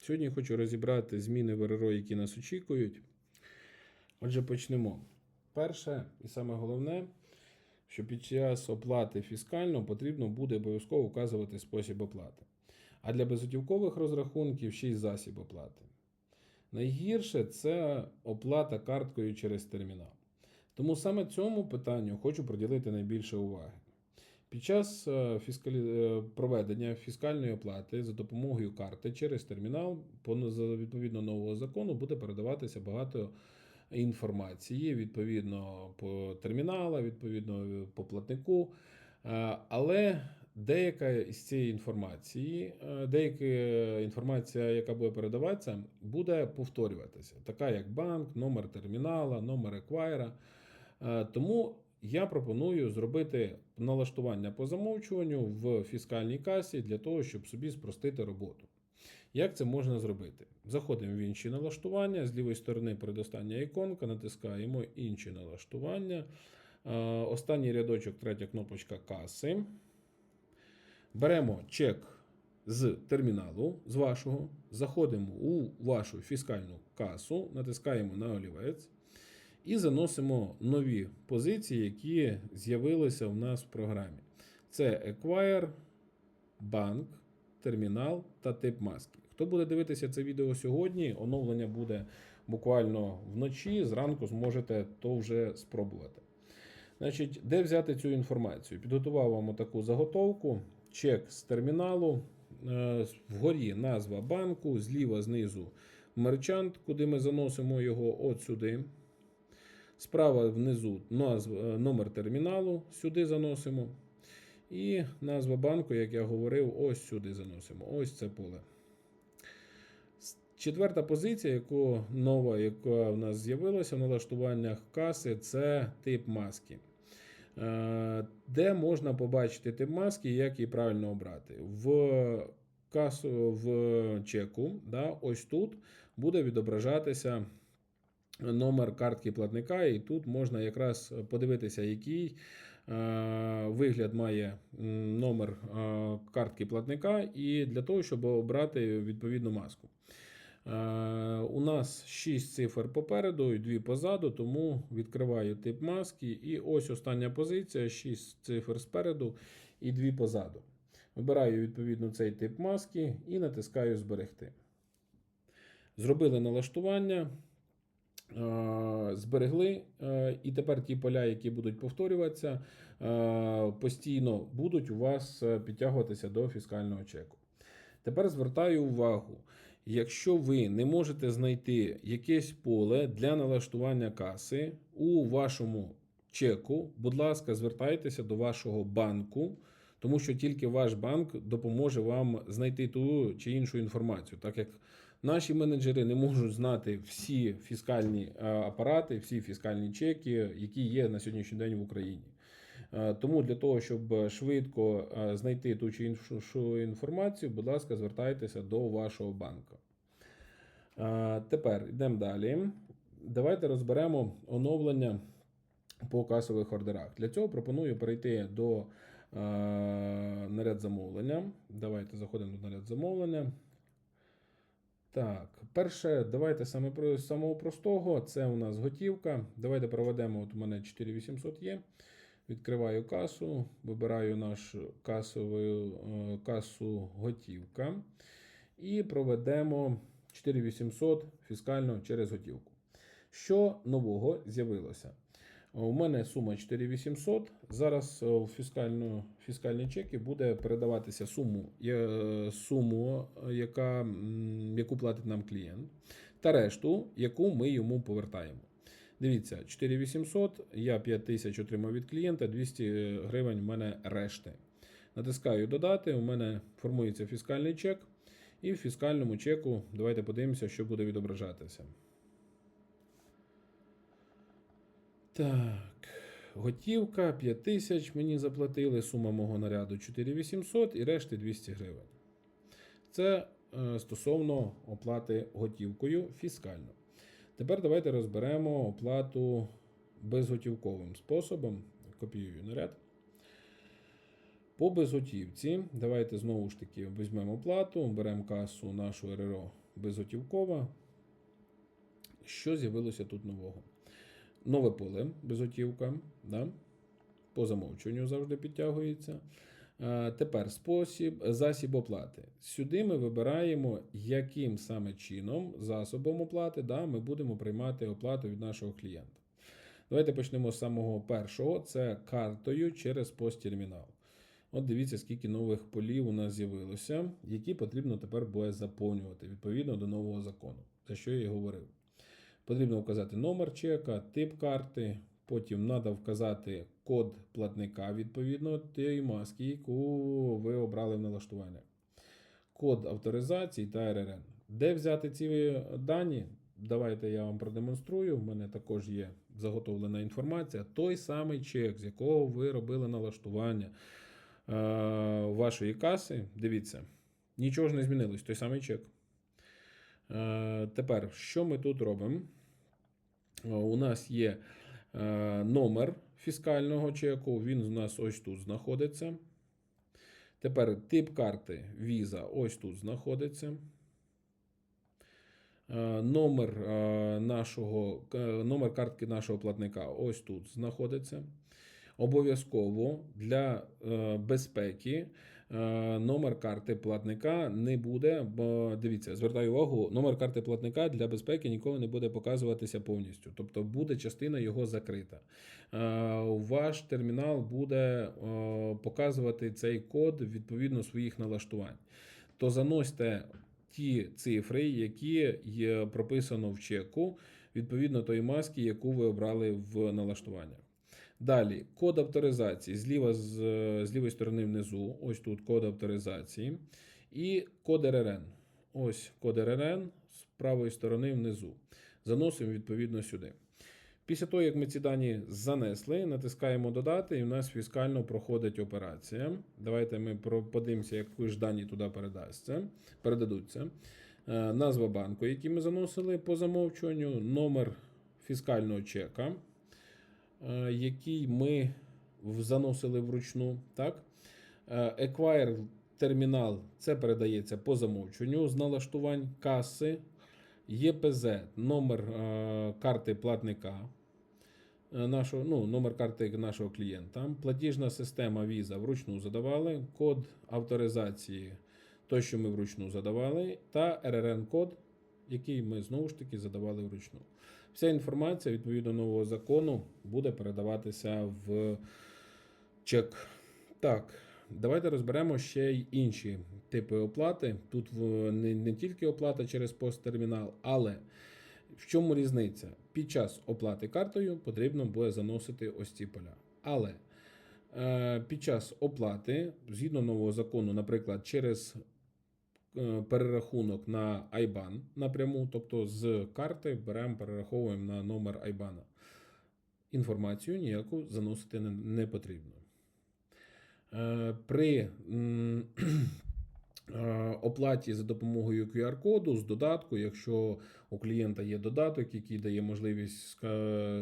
Сьогодні хочу розібрати зміни в РРО, які нас очікують. Отже, почнемо. Перше і саме головне, що під час оплати фіскально потрібно буде обов'язково вказувати спосіб оплати. А для безготівкових розрахунків ще й засіб оплати. Найгірше це оплата карткою через термінал. Тому саме цьому питанню хочу приділити найбільше уваги. Під час е, фіскалі... е, проведення фіскальної оплати за допомогою карти через термінал, за відповідно нового закону, буде передаватися багато інформації, відповідно по терміналу, відповідно по платнику. Е, Але деяка із цієї інформації, е, деяка інформація, яка буде передаватися, буде повторюватися, така як банк, номер термінала, номер еквайра. Е, Тому я пропоную зробити налаштування по замовчуванню в фіскальній касі для того, щоб собі спростити роботу. Як це можна зробити? Заходимо в інші налаштування. З лівої сторони передостання іконка, натискаємо інші налаштування. Е, Останній рядочок, третя кнопочка каси. Беремо чек з терміналу з вашого, заходимо у вашу фіскальну касу, натискаємо на олівець і заносимо нові позиції, які з'явилися в нас в програмі. Це Acquire, банк, термінал та тип маски. Хто буде дивитися це відео сьогодні, оновлення буде буквально вночі, зранку зможете то вже спробувати. Значить, де взяти цю інформацію? Підготував вам таку заготовку, чек з терміналу. Е, Вгорі назва банку, зліва знизу мерчант, куди ми заносимо його от сюди. Справа внизу назв, е, номер терміналу, сюди заносимо. І назва банку, як я говорив, ось сюди заносимо. Ось це поле. Четверта позиція, яку, нова, яка в нас з'явилася в налаштуваннях каси, це тип маски. Е, Де можна побачити тип маски, як її правильно обрати? В касу в чеку, да, ось тут буде відображатися номер картки платника, і тут можна якраз подивитися, який е, вигляд має номер е, картки платника, і для того, щоб обрати відповідну маску. Е, У нас 6 цифр попереду і 2 позаду, тому відкриваю тип маски. І ось остання позиція: 6 цифр спереду і 2 позаду. Вибираю відповідно цей тип маски і натискаю Зберегти. Зробили налаштування. Е, Зберегли, е, і тепер ті поля, які будуть повторюватися, е, постійно будуть у вас підтягуватися до фіскального чеку. Тепер звертаю увагу: якщо ви не можете знайти якесь поле для налаштування каси у вашому чеку, будь ласка, звертайтеся до вашого банку. Тому що тільки ваш банк допоможе вам знайти ту чи іншу інформацію, так як наші менеджери не можуть знати всі фіскальні е, апарати, всі фіскальні чеки, які є на сьогоднішній день в Україні. Е, Тому для того, щоб швидко е, знайти ту чи іншу інформацію, будь ласка, звертайтеся до вашого банку. Тепер йдемо далі. Давайте розберемо оновлення по касових ордерах. Для цього пропоную перейти до наряд замовлення. Давайте заходимо до наряд замовлення. Так, перше, давайте саме про самого простого. Це у нас готівка. Давайте проведемо. От у мене 4800 є. Відкриваю касу, вибираю нашу касову е, касу готівка і проведемо 4800 фіскально через готівку. Що нового з'явилося? У мене сума 4800. Зараз е, в фіскальну, фіскальні чеки буде передаватися суму, е, суму е, яка, яку платить нам клієнт, та решту, яку ми йому повертаємо. Дивіться, 4800, я 5000 отримав від клієнта, 200 гривень у мене решти. Натискаю додати, у мене формується фіскальний чек. І в фіскальному чеку давайте подивимося, що буде відображатися. Так, готівка 5000 мені заплатили, сума мого наряду 4800 і решти 200 гривень. Це е, стосовно оплати готівкою фіскально. Тепер давайте розберемо оплату безготівковим способом. Копіюю наряд. По безготівці, давайте знову ж таки візьмемо плату, беремо касу нашу РРО безготівкова. Що з'явилося тут нового? Нове поле безготівка, да? по замовчуванню завжди підтягується. Е, Тепер спосіб, засіб оплати. Сюди ми вибираємо, яким саме чином, засобом оплати, да, ми будемо приймати оплату від нашого клієнта. Давайте почнемо з самого першого: це картою через посттермінал. От дивіться, скільки нових полів у нас з'явилося, які потрібно тепер буде заповнювати відповідно до нового закону, за що я і говорив. Потрібно вказати номер чека, тип карти, потім треба вказати код платника відповідно тієї маски, яку ви обрали в налаштування. Код авторизації та РРН. Де взяти ці дані? Давайте я вам продемонструю. У мене також є заготовлена інформація. Той самий чек, з якого ви робили налаштування е, вашої каси. Дивіться, нічого ж не змінилось, той самий чек. Е, Тепер, що ми тут робимо? Е, У нас є е, номер фіскального чеку, він у нас ось тут знаходиться. Тепер тип карти Visa ось тут знаходиться. Номер, нашого, номер картки нашого платника ось тут знаходиться. Обов'язково для безпеки номер карти платника не буде. Бо дивіться, звертаю увагу, номер карти платника для безпеки ніколи не буде показуватися повністю. Тобто буде частина його закрита. Е, Ваш термінал буде е, показувати цей код відповідно своїх налаштувань. То заносьте ті цифри, які є прописано в чеку, відповідно тої маски, яку ви обрали в налаштування. Далі, код авторизації зліва з, з лівої сторони внизу, ось тут код авторизації. І код РРН. Ось код РРН з правої сторони внизу. Заносимо відповідно сюди. Після того, як ми ці дані занесли, натискаємо додати, і в нас фіскально проходить операція. Давайте ми подивимося, які ж дані туди передасться, передадуться. Е, Назва банку, який ми заносили по замовчуванню, номер фіскального чека, який ми заносили вручну. Так? Е, Acquire термінал це передається по замовчуванню з налаштувань каси. ЄПЗ, номер е, карти платника е, нашого, ну, номер карти нашого клієнта. Платіжна система Visa вручну задавали, код авторизації, той, що ми вручну задавали, та РРН-код, який ми знову ж таки задавали вручну. Вся інформація відповідно нового закону буде передаватися в чек. Так, давайте розберемо ще й інші типи оплати. Тут не, не тільки оплата через посттермінал, але в чому різниця? Під час оплати картою потрібно буде заносити ось ці поля. Але е, під час оплати, згідно нового закону, наприклад, через перерахунок на IBAN напряму, тобто з карти беремо, перераховуємо на номер IBAN. Інформацію ніяку заносити не, потрібно. Е, При е, оплаті за допомогою QR-коду з додатку, якщо у клієнта є додаток, який дає можливість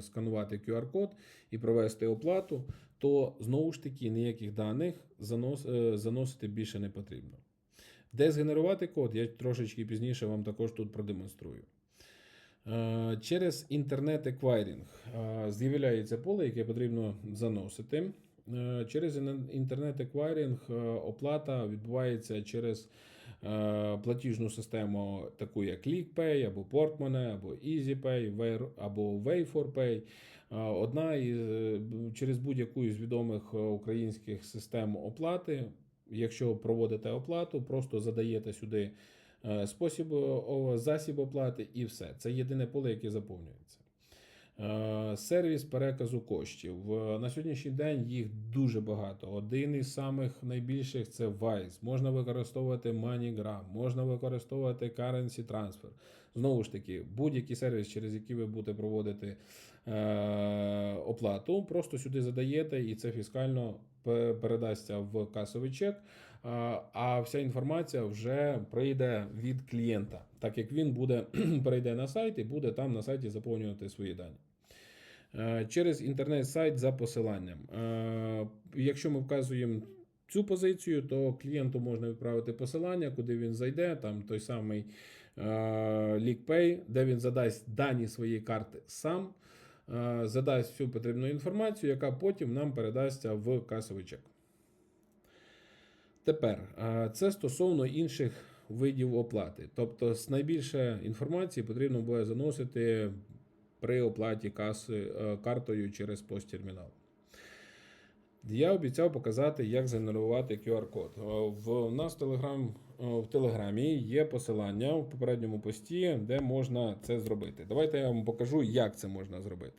сканувати QR-код і провести оплату, то знову ж таки ніяких даних е, заносити більше не потрібно. Де згенерувати код, я трошечки пізніше вам також тут продемонструю. Е, Через інтернет-еквайрінг е, з'являється поле, яке потрібно заносити. Е, Через інтернет-еквайрінг е, оплата відбувається через платіжну систему, таку як ClickPay, або Portmoney, або EasyPay, або Way4Pay. Е, Одна із через будь-яку із відомих українських систем оплати. Якщо проводите оплату, просто задаєте сюди е, спосіб е, засіб оплати і все. Це єдине поле, яке заповнюється. Е, Сервіс переказу коштів. На сьогоднішній день їх дуже багато. Один із самих найбільших це Wise. Можна використовувати MoneyGram, можна використовувати Currency Transfer. Знову ж таки, будь-який сервіс, через який ви будете проводити е, оплату, просто сюди задаєте, і це фіскально передасться в касовий чек. А- А вся інформація вже прийде від клієнта, так як він буде перейде на сайт і буде там на сайті заповнювати свої дані. Е, Через інтернет-сайт за посиланням. Е, Якщо ми вказуємо цю позицію, то клієнту можна відправити посилання, куди він зайде, там той самий е, LeakPay, де він задасть дані своєї карти сам, е, задасть всю потрібну інформацію, яка потім нам передасться в касовий чек. Тепер е, це стосовно інших видів оплати. Тобто, з найбільше інформації потрібно буде заносити при оплаті каси е, картою через посттермінал. Я обіцяв показати, як згенерувати QR-код. Е, В нас в, Telegram, е, в Телеграмі є посилання в попередньому пості, де можна це зробити. Давайте я вам покажу, як це можна зробити.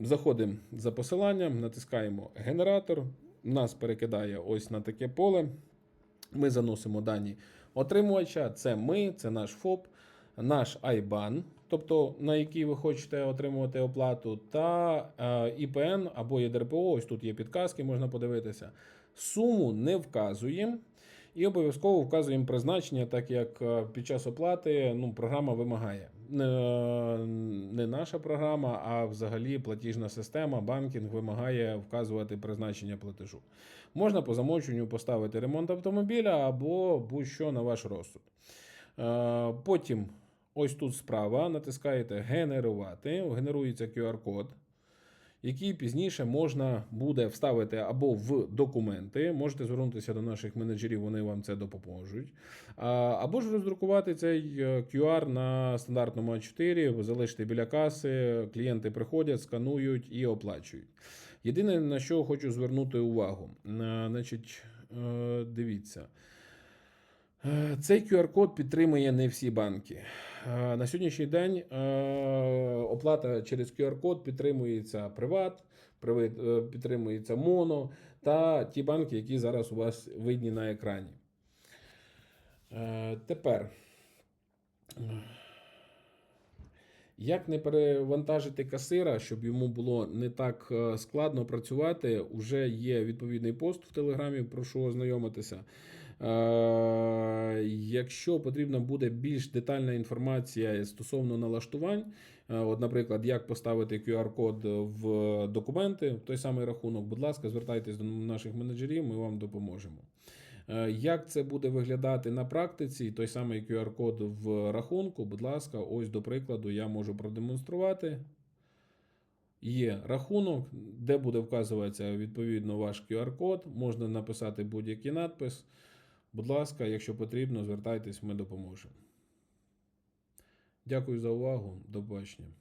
Заходимо за посиланням, натискаємо генератор. Нас перекидає ось на таке поле. Ми заносимо дані отримувача. Це ми, це наш ФОП, наш IBAN, тобто на який ви хочете отримувати оплату, та е, ІПН або ЄДРПО. Ось тут є підказки, можна подивитися. Суму не вказуємо. І обов'язково вказуємо призначення, так як е, під час оплати ну, програма вимагає. Не, наша програма, а взагалі платіжна система, банкінг вимагає вказувати призначення платежу. Можна по замовченню поставити ремонт автомобіля або будь-що на ваш розсуд. Е, Потім, ось тут справа, натискаєте Генерувати, генерується QR-код який пізніше можна буде вставити або в документи. Можете звернутися до наших менеджерів, вони вам це допоможуть. Або ж роздрукувати цей е, QR на стандартному А4, залишити біля каси, клієнти приходять, сканують і оплачують. Єдине, на що хочу звернути увагу, Е, значить, е, дивіться. Е, Цей QR-код підтримує не всі банки. Е, На сьогоднішній день е, оплата через QR-код підтримується Приват, підтримується Моно та ті банки, які зараз у вас видні на екрані. Тепер. Як не перевантажити касира, щоб йому було не так складно працювати, уже є відповідний пост в Телеграмі, прошу ознайомитися. Е, Якщо потрібна буде більш детальна інформація стосовно налаштувань, е, от, наприклад, як поставити QR-код в документи, той самий рахунок, будь ласка, звертайтесь до наших менеджерів, ми вам допоможемо. Е, Як це буде виглядати на практиці? Той самий QR-код в рахунку, будь ласка, ось до прикладу, я можу продемонструвати. Є рахунок, де буде вказуватися відповідно ваш QR-код, можна написати будь-який надпис. Будь ласка, якщо потрібно, звертайтесь, ми допоможемо. Дякую за увагу. До побачення.